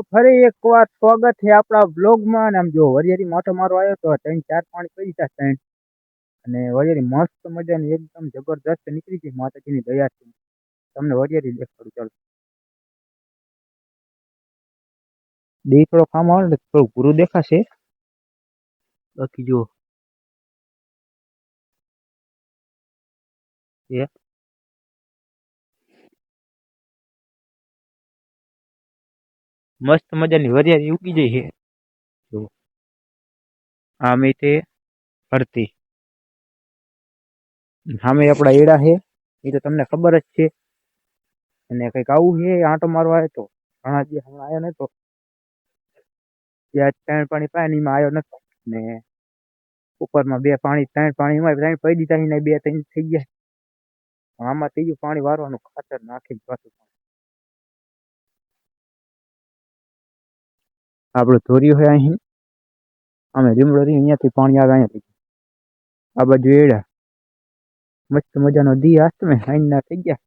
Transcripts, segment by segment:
તો ફરી એકવાર સ્વાગત છે આપણા બ્લોગમાં અને આમ જો, વરિયારી માથો મારો આવ્યો તો ત્રણ, ચાર પાણી પડી ગયા ત્રણ. અને વરિયારી મસ્ત મજાની, એકદમ જબરદસ્ત નીકળી ગઈ માતાજીની દયાથી. તમને વરિયારી દેખાડું, ચાલો. થોડો કામ આવે ને થોડું પૂરું દેખાશે. બાકી જો. એ મસ્ત મજાની વરિયાળી ઉગી જઈ છે. જો આમે તે ફરતી. સામે આપણા એડા છે, એ તો તમને ખબર જ છે. અને કંઈક આવું છે, આંટો મારવા આવ્યો તો. ઘણા દિવસ હમણાં આવ્યો નતો. ત્યાં ત્રણ પાણી એમાં આવ્યો નતો. ને ઉપરમાં બે પાણી, ત્રણ પાણીમાં ત્રણ પડી દીધા ને બે ત્રણ થઈ ગયા આમાં ત્રીજું પાણી વારવાનું ખાતર નાખીને પાછું. આપણું ધોર્યું હોય અહીં અમે લીમડો રહી અહીંયાથી પાણી આવે, અહીંયાથી. આ બાજુ એડા. મસ્ત મજાનો દી આસ્તમે સાંજના થઈ ગયા.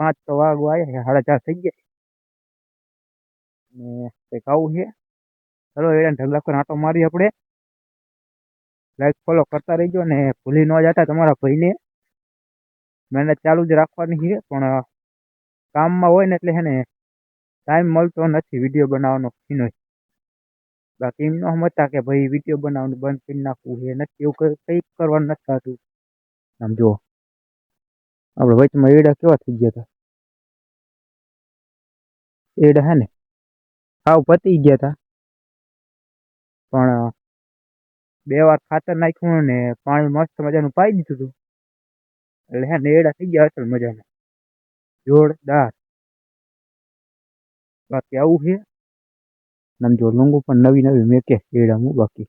પાંચ તો વાગો આવ્યા સાડા ચાર થઈ ગયા. ને કંઈક આવું છે. ચલો એડાને ઢગલા કરીને આટો મારી આપણે. લાઈક ફોલો કરતા રહીજો ને ભૂલી ન જતા તમારા ભાઈને. મહેનત ચાલુ જ રાખવાની છે, પણ કામમાં હોય ને એટલે હે ને ટાઈમ મળતો નથી વીડિયો બનાવવાનો સીનો બાકી એમ ન સમજતા કે ભાઈ વીડિયો બનાવવાનું બંધ કરી નાખવું એ નથી એવું કંઈ કરવાનું નથી થતું. આમ જુઓ. આપણે વચમાં એડા કેવા થઈ ગયા હતા એડા હે ને? સાવ પતી ગયા હતા પણ, બે વાર ખાતર નાખ્યું ને પાણી મસ્ત મજાનું પાઈ દીધું હતું એટલે હે ને એડા થઈ ગયા અસલ મજાના. જોરદાર. બાકી આવું છે. આમ જો લુંગુ પણ નવી નવી મેકે એડા હું બાકી.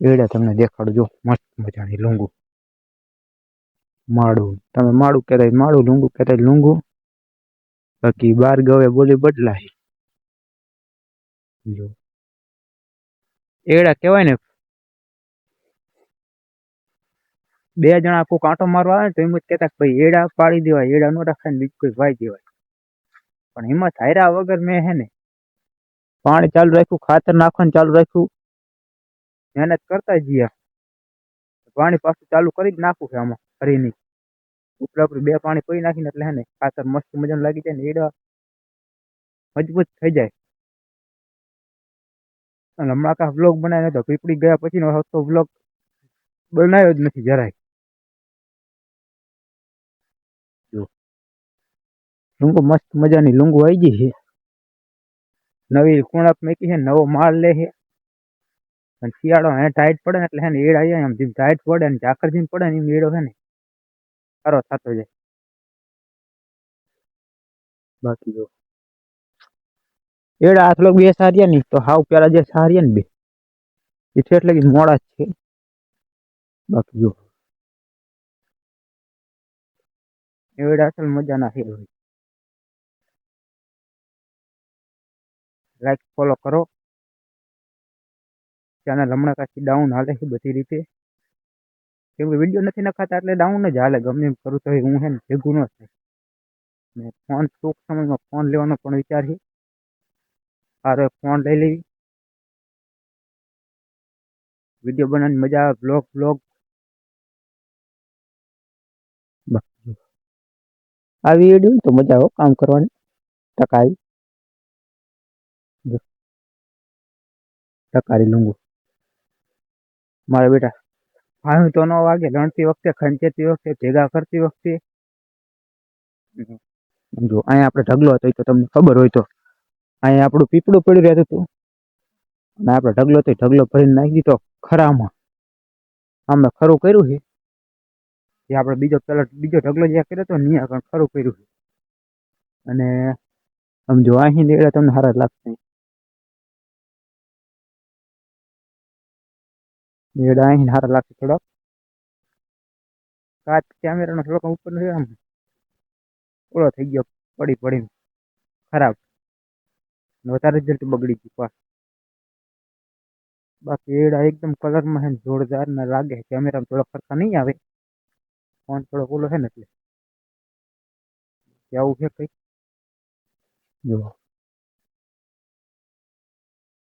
એડા તમને દેખાડું જો મસ્ત મજાની લુંગુ. માળું તમે માળું કહેતા માળું લુંગુ કહેતા લુંગુ. બાકી બાર ગવે બોલી બદલાય. જો. એડા કહેવાય ને બે જણા આખો કાંટો મારવા આવે તો એમ જ કહેતા કે ભાઈ એડા પાડી દેવાય, એડા ન રાખાય બીજું કોઈ વાઈ દેવાય. પણ હિંમત હાર્યા વગર મેં હે ને પાણી ચાલુ રાખ્યું, ખાતર નાખવાનું ચાલુ રાખ્યું, મહેનત કરતા જઈએ પાણી પાછું ચાલુ કરી જ નાખવું છે આમાં ફરીની ઉપર ઉપર બે પાણી પડી નાખીને એટલે હે ને ખાતર મસ્ત મજાનું લાગી જાય ને એડા મજબૂત થઈ જાય. અને હમણાં કાંઈ વ્લોગ બનાવ્યો તો પીપળી ગયા પછીનો તો વ્લોગ બનાવ્યો જ નથી જરાય. લુંગુ મસ્ત મજાની લુંગો આવી ગઈ છે. નવી કુણક મેકી છે, નવો માલ લે છે. અને શિયાળો હે ટાઈટ પડે ને એટલે હે ને એડ આવી જાય જેમ ટાઈટ પડે ને ઝાકર જેમ પડે ને એમ એડો છે ને. સારો થતો જાય. બાકી જો. એડા હાથ લોક બે સારિયા ની, તો હાવ પેલા જે સારિયા ને બે. એટલે એટલે કે મોડા છે. બાકી જો. એવડા અસલ મજાના છે લાઈક ફોલો કરો. ચેનલ હમણાં કાંઈ ડાઉન હાલે છે બધી રીતે. કેમ કે વીડિયો નથી નખાતા એટલે ડાઉન જ હાલે, ગમે એમ કરું તો હું હે ને ભેગું ન થાય. ને ફોન ટૂંક સમયમાં ફોન લેવાનો પણ વિચાર છે. સારો ફોન લઈ લેવી. વીડિયો બનાવવાની મજા આવે બ્લોગ બ્લોગ આવી વીડિયો તો મજા આવો કામ કરવાની. ટકાઈ ટકારી લૂંગું. મારા બેટા ફાયું તો ન વાગે. લણતી વખતે, ખંચેતી વખતે, ભેગા કરતી વખતે. જો, અહીંયા આપણે ઢગલો હતો, એ તો તમને ખબર હોય તો. અહીંયા આપણું પીપળું પડ્યું રહેતું હતું. અને આપણે ઢગલો તો ઢગલો ભરીને નાખી દીધો, ખરામાં. અમે ખરું કર્યું છે? જે આપણે બીજો પેલો, બીજો ઢગલો જે કર્યો હતો ને આગળ ખરું કર્યું છે. અને આમ જો અહીં નીકળે તમને સારા લાગશે. નીકળે અહીં સારા લાગશે થોડોક. કાચ કેમેરાનો થોડોક ઉપર નથી આમ. ઓળો થઈ ગયો પડી પડીને. ખરાબ. વધારે રિઝલ્ટ બગડી ગયું પાસ બાકી એડા એકદમ કલરમાં છે જોરદાર ને લાગે કેમેરામાં થોડો ખર્ચા નહીં આવે. ફોન થોડો ઓલો છે ને એટલે. આવું છે કંઈક? જો.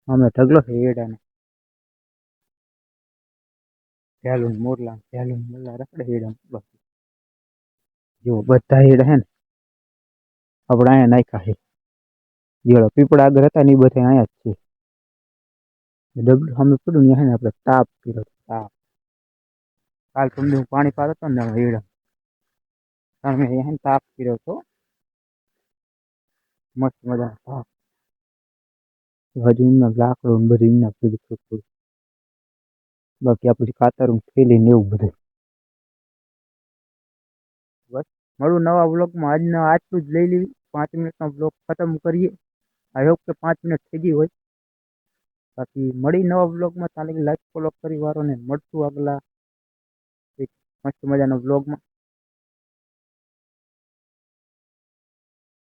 અમે ઢગલો છે એડાને. ઝાલુ મોરલા ને મોરલા, રખડે હેડા જુઓ બધા હેડા હે ને આપણે અહીંયા નાખ્યા છે જેડો પીપળા આગળ હતા ને એ બધા અહીંયા જ છે. ડબલું સામે પડ્યું ને હે આપણે તાપ કર્યો તાપ. કાલ તમને હું પાણી પાડતો હતો ને હેડા તમે અહીંયા તાપ કર્યો હતો. મસ્ત મજાનો તાપ. હજુ એમના લાકડું બધું એમના બધું બાકી આ પછી ખાતર થેલી ને એવું બધું. બસ, મળું નવા બ્લોગમાં આજના આટલું જ લઈ લેવી પાંચ મિનિટનો બ્લોગ ખતમ કરીએ. આઈ હોપ કે પાંચ મિનિટ થઈ ગઈ હોય. બાકી મળી નવા બ્લોગમાં ચાલે લાઈક ફોલો કરી વારોને મળશું આગલા એક મસ્ત મજાના બ્લોગમાં